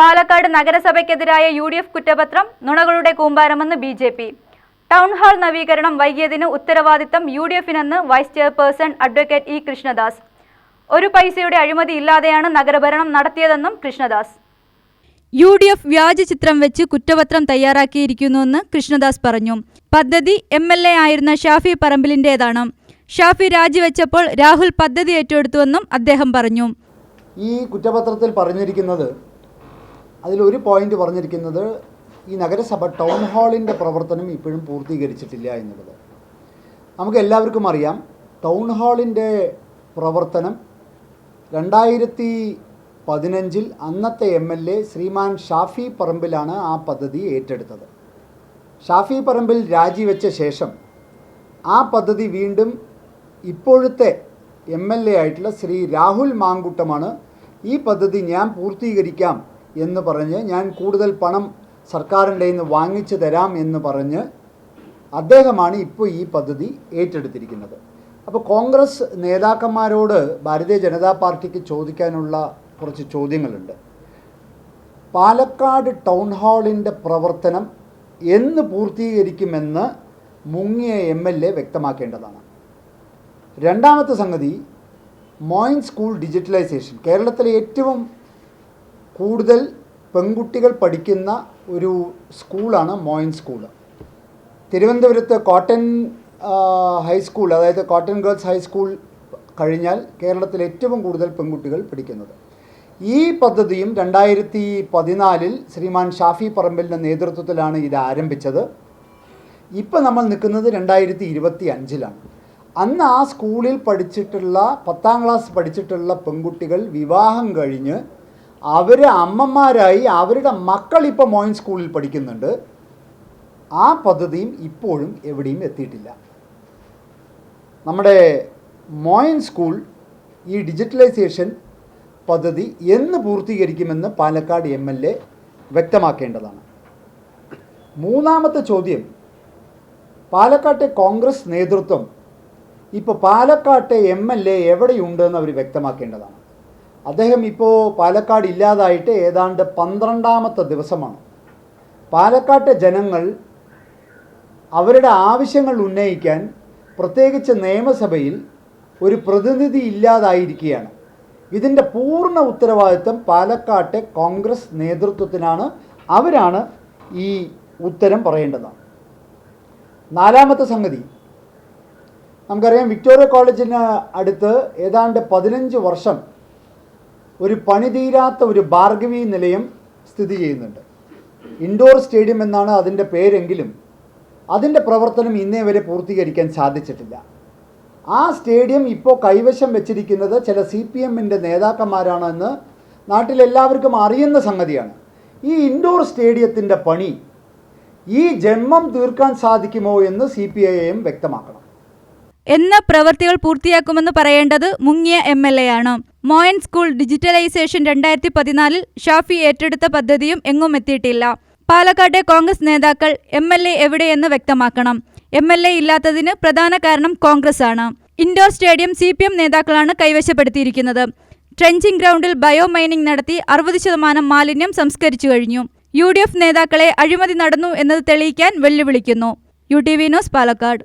പാലക്കാട് നഗരസഭയ്ക്കെതിരായ U D F കുറ്റപത്രം നുണകളുടെ കൂമ്പാരമെന്ന് B J P town hall നവീകരണം വൈകിയതിന് ഉത്തരവാദിത്തം U D എഫിനെന്ന് vice chairperson advocate E Krishnadas. ഒരു പൈസയുടെ അഴിമതി ഇല്ലാതെയാണ് നഗരഭരണം നടത്തിയതെന്നും കൃഷ്ണദാസ്. യു ഡി എഫ് വ്യാജ ചിത്രം വെച്ച് കുറ്റപത്രം തയ്യാറാക്കിയിരിക്കുന്നുവെന്ന് കൃഷ്ണദാസ് പറഞ്ഞു. പദ്ധതി എം എൽ എ ആയിരുന്ന ഷാഫി പറമ്പിലിന്റേതാണ്. ഷാഫി രാജിവെച്ചപ്പോൾ രാഹുൽ പദ്ധതി ഏറ്റെടുത്തുവെന്നും അദ്ദേഹം പറഞ്ഞു. ഈ കുറ്റപത്രത്തിൽ പറഞ്ഞിരിക്കുന്നത് അതിലൊരു പോയിന്റ് പറഞ്ഞിരിക്കുന്നത് ഈ നഗരസഭ ടൗൺ ഹാളിന്റെ പ്രവർത്തനം ഇപ്പോഴും പൂർത്തീകരിച്ചിട്ടില്ല എന്നുള്ളത്. നമുക്ക് എല്ലാവർക്കും അറിയാം ടൗൺ ഹാളിന്റെ പ്രവർത്തനം രണ്ടായിരത്തി പതിനഞ്ചിൽ അന്നത്തെ M L A Shriman Shafi പറമ്പിലാണ് ആ പദ്ധതി ഏറ്റെടുത്തത്. ഷാഫി പറമ്പിൽ രാജിവെച്ച ശേഷം ആ പദ്ധതി വീണ്ടും ഇപ്പോഴത്തെ എം എൽ എ ആയിട്ടുള്ള ശ്രീ രാഹുൽ മാങ്കുട്ടമാണ് ഈ പദ്ധതി ഞാൻ പൂർത്തീകരിക്കാം എന്ന് പറഞ്ഞ് ഞാൻ കൂടുതൽ പണം സർക്കാരിന്റെ നിന്ന് വാങ്ങിച്ചു തരാം എന്ന് പറഞ്ഞ് അദ്ദേഹമാണ് ഇപ്പോൾ ഈ പദ്ധതി ഏറ്റെടുത്തിരിക്കുന്നത്. അപ്പോൾ കോൺഗ്രസ് നേതാക്കന്മാരോട് ഭാരതീയ ജനതാ പാർട്ടിക്ക് ചോദിക്കാനുള്ള കുറച്ച് ചോദ്യങ്ങളുണ്ട്. പാലക്കാട് ടൗൺ ഹാളിന്റെ പ്രവർത്തനം എന്ന് പൂർത്തീകരിക്കുമെന്ന് മുങ്ങിയ എം എൽ എ വ്യക്തമാക്കേണ്ടതാണ്. രണ്ടാമത്തെ സംഗതി മോയിൻ സ്കൂൾ ഡിജിറ്റലൈസേഷൻ. കേരളത്തിലെ ഏറ്റവും കൂടുതൽ പെൺകുട്ടികൾ പഠിക്കുന്ന ഒരു സ്കൂളാണ് മോയിൻ സ്കൂൾ തിരുവനന്തപുരത്ത് കോട്ടൺ ഹൈസ്കൂൾ അതായത് കോട്ടൺ ഗേൾസ് ഹൈസ്കൂൾ കഴിഞ്ഞാൽ കേരളത്തിൽ ഏറ്റവും കൂടുതൽ പെൺകുട്ടികൾ പഠിക്കുന്നത്. ഈ പദ്ധതിയും രണ്ടായിരത്തി പതിനാലിൽ ശ്രീമാൻ ഷാഫി പറമ്പലിന്റെ നേതൃത്വത്തിലാണ് ഇത് ആരംഭിച്ചത്. ഇപ്പം നമ്മൾ നിൽക്കുന്നത് രണ്ടായിരത്തി ഇരുപത്തി അഞ്ചിലാണ്. അന്ന് ആ സ്കൂളിൽ പഠിച്ചിട്ടുള്ള പത്താം ക്ലാസ് പഠിച്ചിട്ടുള്ള പെൺകുട്ടികൾ വിവാഹം കഴിഞ്ഞ് അവർ അമ്മമാരായി അവരുടെ മക്കൾ ഇപ്പോൾ മോയിൻ സ്കൂളിൽ പഠിക്കുന്നുണ്ട്. ആ പദ്ധതിയും ഇപ്പോഴും എവിടെയും എത്തിയിട്ടില്ല. നമ്മുടെ മോയിൻ സ്കൂൾ ഈ ഡിജിറ്റലൈസേഷൻ പദ്ധതി എന്ന് പൂർത്തീകരിക്കുമെന്ന് പാലക്കാട് എം എൽ എ വ്യക്തമാക്കേണ്ടതാണ്. മൂന്നാമത്തെ ചോദ്യം പാലക്കാട്ടെ കോൺഗ്രസ് നേതൃത്വം ഇപ്പോൾ പാലക്കാട്ടെ എം എൽ എ എവിടെയുണ്ടെന്ന് അവർ വ്യക്തമാക്കേണ്ടതാണ്. അദ്ദേഹം ഇപ്പോൾ പാലക്കാട് ഇല്ലാതായിട്ട് ഏതാണ്ട് പന്ത്രണ്ടാമത്തെ ദിവസമാണ്. പാലക്കാട്ടെ ജനങ്ങൾ അവരുടെ ആവശ്യങ്ങൾ ഉന്നയിക്കാൻ പ്രത്യേകിച്ച് നിയമസഭയിൽ ഒരു പ്രതിനിധി ഇല്ലാതായിരിക്കുകയാണ്. ഇതിന്റെ പൂർണ ഉത്തരവാദിത്വം പാലക്കാട്ടെ കോൺഗ്രസ് നേതൃത്വത്തിനാണ്. അവരാണ് ഈ ഉത്തരം പറയേണ്ടത്. നാലാമത്തെ സംഗതി. നമുക്കറിയാം വിക്ടോറിയ കോളേജിന് അടുത്ത് ഏതാണ്ട് പതിനഞ്ച് വർഷം ഒരു പണി തീരാത്ത ഒരു ഭാർഗവി നിലയം സ്ഥിതി ചെയ്യുന്നുണ്ട്. ഇൻഡോർ സ്റ്റേഡിയം എന്നാണ് അതിന്റെ പേരെങ്കിലും അതിന്റെ പ്രവർത്തനം ഇന്നേ വരെ പൂർത്തീകരിക്കാൻ സാധിച്ചിട്ടില്ല. ആ സ്റ്റേഡിയം ഇപ്പോൾ കൈവശം വെച്ചിരിക്കുന്നത് ചില സി പി എമ്മിന്റെ നേതാക്കന്മാരാണെന്ന് നാട്ടിലെല്ലാവർക്കും അറിയുന്ന സംഗതിയാണ്. ഈ ഇൻഡോർ സ്റ്റേഡിയത്തിന്റെ പണി ഈ ജന്മം തീർക്കാൻ സാധിക്കുമോ എന്ന് സി പി ഐ എം വ്യക്തമാക്കണം. എന്ന പ്രവൃത്തികൾ പൂർത്തിയാക്കുമെന്ന് പറയേണ്ടത് മുങ്ങിയ എം എൽ എ ആണ്. മോയൻ സ്കൂൾ ഡിജിറ്റലൈസേഷൻ രണ്ടായിരത്തി പതിനാലിൽ ഷാഫി ഏറ്റെടുത്ത പദ്ധതിയും എങ്ങും എത്തിയിട്ടില്ല. പാലക്കാട്ടെ കോൺഗ്രസ് നേതാക്കൾ എം എൽ എ എവിടെയെന്ന് വ്യക്തമാക്കണം. എം എൽ എ ഇല്ലാത്തതിന് പ്രധാന കാരണം കോൺഗ്രസ് ആണ് indoor stadium C P M നേതാക്കളാണ് കൈവശപ്പെടുത്തിയിരിക്കുന്നത്. ട്രെഞ്ചിങ് ഗ്രൗണ്ടിൽ ബയോ മൈനിംഗ് നടത്തി അറുപത് ശതമാനം മാലിന്യം സംസ്കരിച്ചു കഴിഞ്ഞു. യു ഡി എഫ് നേതാക്കളെ അഴിമതി നടന്നു എന്നത് തെളിയിക്കാൻ വെല്ലുവിളിക്കുന്നു. U T V news Palakkad.